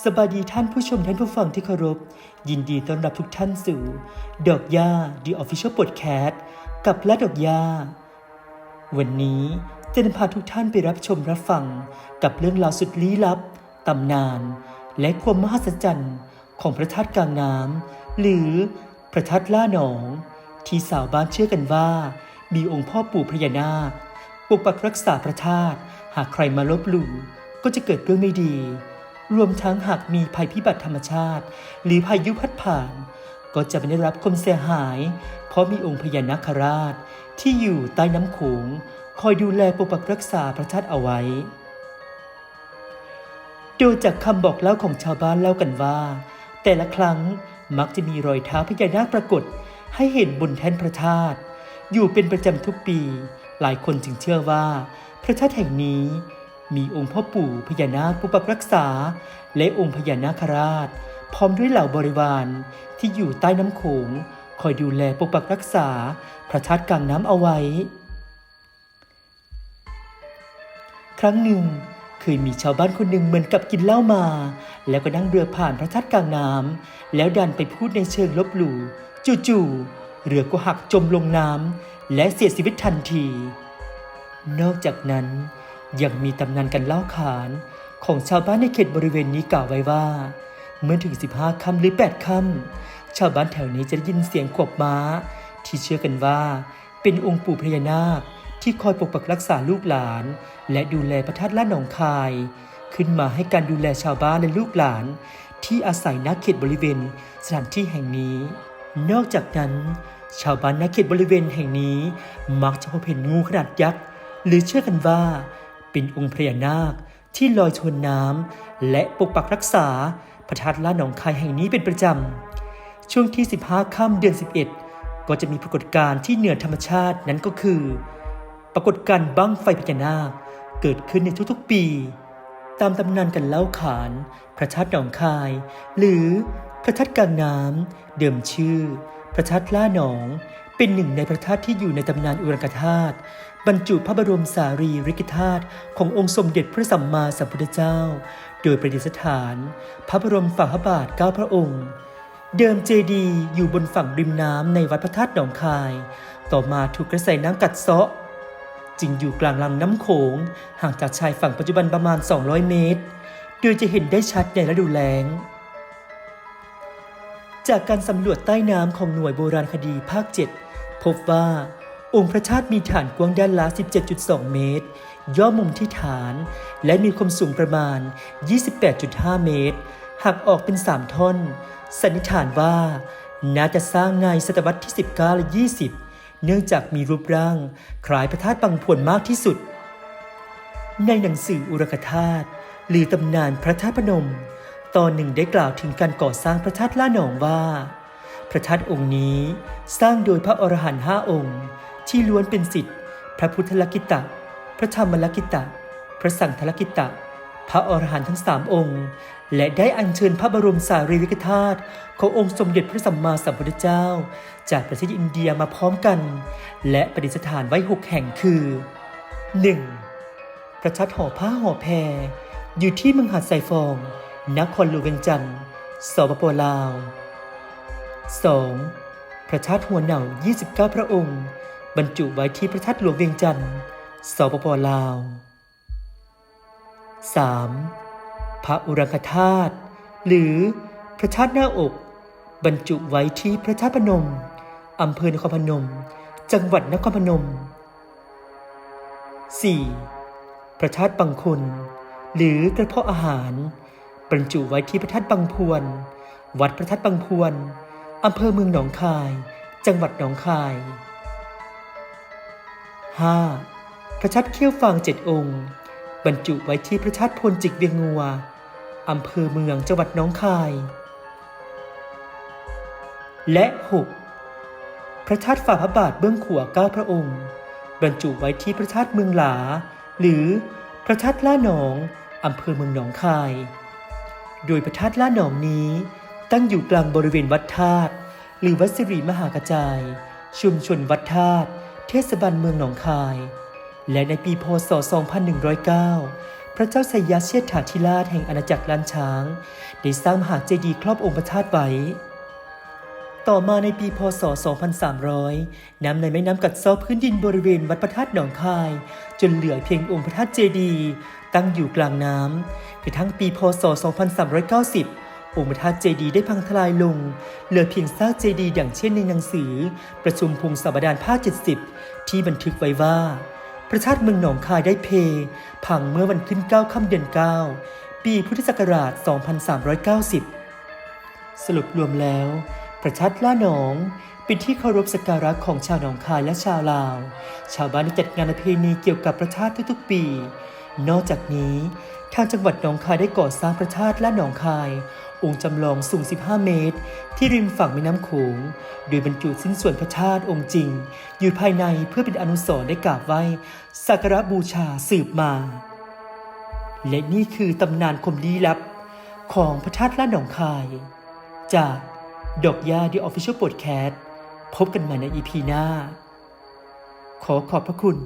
สบายดีท่านผู้ชมท่านผู้ฟังที่เคารพ ยินดีต้อนรับทุกท่านสู่ ดอกย่า The Official Podcast กับละดอกย่า วันนี้จะนำพาทุกท่านไปรับชมรับฟัง กับเรื่องราวสุดลี้ลับ ตำนาน และความมหัศจรรย์ของพระธาตุกลางน้ำหรือพระธาตุล่าหนอง ที่สาวบ้านเชื่อกันว่า มีองค์พ่อปู่พญานาคปกปักรักษาพระธาตุหากใครมาลบหลู่ก็จะเกิดเรื่องไม่ดี รวมทั้งหากมีภัยพิบัติธรรมชาติ หรือพายุพัดผ่าน ก็จะไม่ได้รับความเสียหาย เพราะมีองค์พญานาคราช ที่อยู่ใต้น้ำโขงคอยดูแลปกปักรักษาพระธาตุเอาไว้ ดูจากคำบอกเล่าของชาวบ้านเล่ากันว่า แต่ละครั้งมักจะมีรอยเท้าพญานาคปรากฏ ให้เห็นบนแท่นพระธาตุอยู่เป็นประจำทุกปี หลายคนจึงเชื่อว่า พระธาตุแห่งนี้ มีองค์พ่อปู่พญานาคปกปักรักษา และองค์พญานาคราช พร้อมด้วยเหล่าบริวารที่อยู่ใต้น้ำโขง คอยดูแลปกปักรักษา พระธาตุกลางน้ำเอาไว้ ครั้งหนึ่งเคยมีชาวบ้านคนหนึ่งเหมือนกับกินเหล้ามา แล้วก็นั่งเรือผ่านพระธาตุกลางน้ำแล้วดันไปพูดในเชิงลบหลู่จู่ๆเรือก็หักจมลงน้ำและเสียชีวิตทันที นอกจากนั้น ยังมีตำนานกันเล่าขานของชาวบ้านในเขตบริเวณนี้กล่าวไว้ว่า เมื่อถึง 15 ค่ำหรือ 8 ค่ำชาวบ้านแถวนี้จะได้ยินเสียงขวบม้า ที่เชื่อกันว่า เป็นองค์ปู่พญานาคที่คอยปกปักรักษาลูกหลาน และดูแลพระธาตุล่านหนองคาย ขึ้นมาให้การดูแลชาวบ้านและลูกหลาน ที่อาศัยณเขตบริเวณสถานที่แห่งนี้ นอกจากนั้น ชาวบ้านณเขตบริเวณแห่งนี้ มักจะพบเห็นงูขนาดยักษ์หรือเชื่อกันว่า เป็นองค์พญานาคที่ลอยชนน้ำและปกปักรักษาพระธาตุล่านหนองคายแห่งนี้เป็นประจำ ช่วงที่ 15 ค่ำเดือน 11 ก็จะมีปรากฏการณ์ที่เหนือธรรมชาตินั้นก็คือ ปรากฏการณ์บั้งไฟพญานาคเกิดขึ้นในทุกๆปี ตามตำนานกันเล่าขาน พระธาตุหนองคาย หรือพระธาตุกลางน้ำเดิมชื่อ พระธาตุล่าหนอง เป็นหนึ่งในพระธาตุที่อยู่ในตำนานอุรังคธาตุบรรจุพระบรมสารีริกธาตุขององค์สมเด็จพระสัมมาสัมพุทธเจ้า โดยประดิษฐาน พระบรมฝ่าพระบาทเก้าพระองค์ เดิมเจดีย์อยู่บนฝั่งริมน้ำในวัดพระธาตุหนองคาย ต่อมาถูกกระแสน้ำกัดเซาะจึงอยู่กลางลำน้ำโขงห่างจากชายฝั่งปัจจุบันประมาณ 200 เมตร โดยจะเห็นได้ชัดในฤดูแล้ง จากการสำรวจใต้น้ำของหน่วยโบราณคดีภาค 7 พบว่า องค์พระธาตุมีฐานกว้างด้านละ 17.2 เมตร ย่อมุมที่ฐาน และมีความสูงประมาณ 28.5 เมตร หักออกเป็น 3 ท่อน สันนิษฐานว่าน่าจะสร้างในศตวรรษที่ 19 และ 20 เนื่องจากมีรูปร่างคล้ายพระธาตุบางพวนมากที่สุด ในหนังสืออุรกธาตุหรือตำนานพระธาตุพนม ตอนหนึ่งได้กล่าวถึงการก่อสร้างพระธาตุล่าหนองว่า พระธาตุองค์นี้สร้างโดยพระอรหันต์ห้าองค์ ที่ล้วนเป็นสิทธิ์ พระพุทธลกิตะ พระธรรมลกิตะ พระสังฆลกิตะ พระอรหันต์ทั้งสามองค์ และได้อัญเชิญพระบรมสารีริกธาตุขององค์สมเด็จพระสัมมาสัมพุทธเจ้า จากประเทศอินเดียมาพร้อมกัน และประดิษฐานไว้หกแห่งคือ 1. พระชัดห่อผ้าห่อแพรอยู่ที่เมืองหาดไซฟอง นครหลวงเวียงจันทร์สปปลาว 2. พระธาตุหัวเหน่า29 พระองค์ บรรจุไว้ที่พระธาตุหลวงเวียงจันทร์สปปลาว 3. พระอุรังคธาตุหรือพระธาตุหน้าอก บรรจุไว้ที่พระธาตุพนมอำเภอนครพนม จังหวัดนครพนม 4. พระธาตุบังคุนหรือกระเพาะอาหาร บรรจุไว้ที่พระธาตุบางพวน วัดพระธาตุบางพวนอำเภอเมืองหนองคาย จังหวัดหนองคาย 5. พระธาตุเขี้ยวฟางเจ็ดองค์ บรรจุไว้ที่พระธาตุพลจิกเวียงงัวอำเภอเมืองจังหวัดหน้องคาย และ 6. พระธาตุฝ่าพระบาทเบื้องขวาเก้าพระองค์ บรรจุไว้ที่พระธาตุเมืองหลา หรือพระธาตุล่าหนองอำเภอเมืองหนองคาย โดยพระธาตุล่าหนองนี้ ตั้งอยู่กลางบริเวณวัดธาตุหรือวัดสิริมหากระจาย ชุมชนวัดธาตุเทศบาลเมืองหนองคาย และในปีพศ 2109 พระเจ้าชัยยะเชษฐาธิราชแห่งอาณาจักรล้านช้าง ได้สร้างมหาเจดีย์ครอบองค์พระธาตุไว้ ต่อมาในปีพศ 2300 น้ำในแม่น้ำกัดเซาะพื้นดินบริเวณวัดพระธาตุหนองคาย จนเหลือเพียงองค์พระธาตุเจดีย์ตั้งอยู่กลางน้ำกระทั่งปีพศ 2390 องค์พระธาตุเจดีย์ได้พังทลายลง เหลือเพียงซากเจดีย์อย่างเช่นในหนังสือ ประชุมพงศาวดารภาค 70 ที่บันทึกไว้ว่า พระธาตุเมืองหนองคายได้เพ พังเมื่อวันขึ้น 9 ค่ำเดือน 9 ปีพุทธศักราช 2390 สรุปรวมแล้ว พระธาตุล่าหนองเป็นที่เคารพสักการะของชาวหนองคายและชาวลาว ชาวบ้านได้จัดงานประเพณีเกี่ยวกับพระธาตุทุกๆปี นอกจากนี้ทางจังหวัดหนองคายได้ก่อสร้างพระธาตุล่าหนองคาย องค์จำลองสูง 15 เมตร ที่ริมฝั่งแม่น้ำโขง โดยบรรจุสิ้นส่วนพระธาตุองค์จริง อยู่ภายในเพื่อเป็นอนุสรณ์ได้กราบไหว้สักการะบูชาสืบมา และนี่คือตำนานคมลี้ลับของพระธาตุล่าหนองคาย จาก ดอกยา The Official Podcast พบกันใหม่ในอีพีหน้า ขอขอบพระคุณ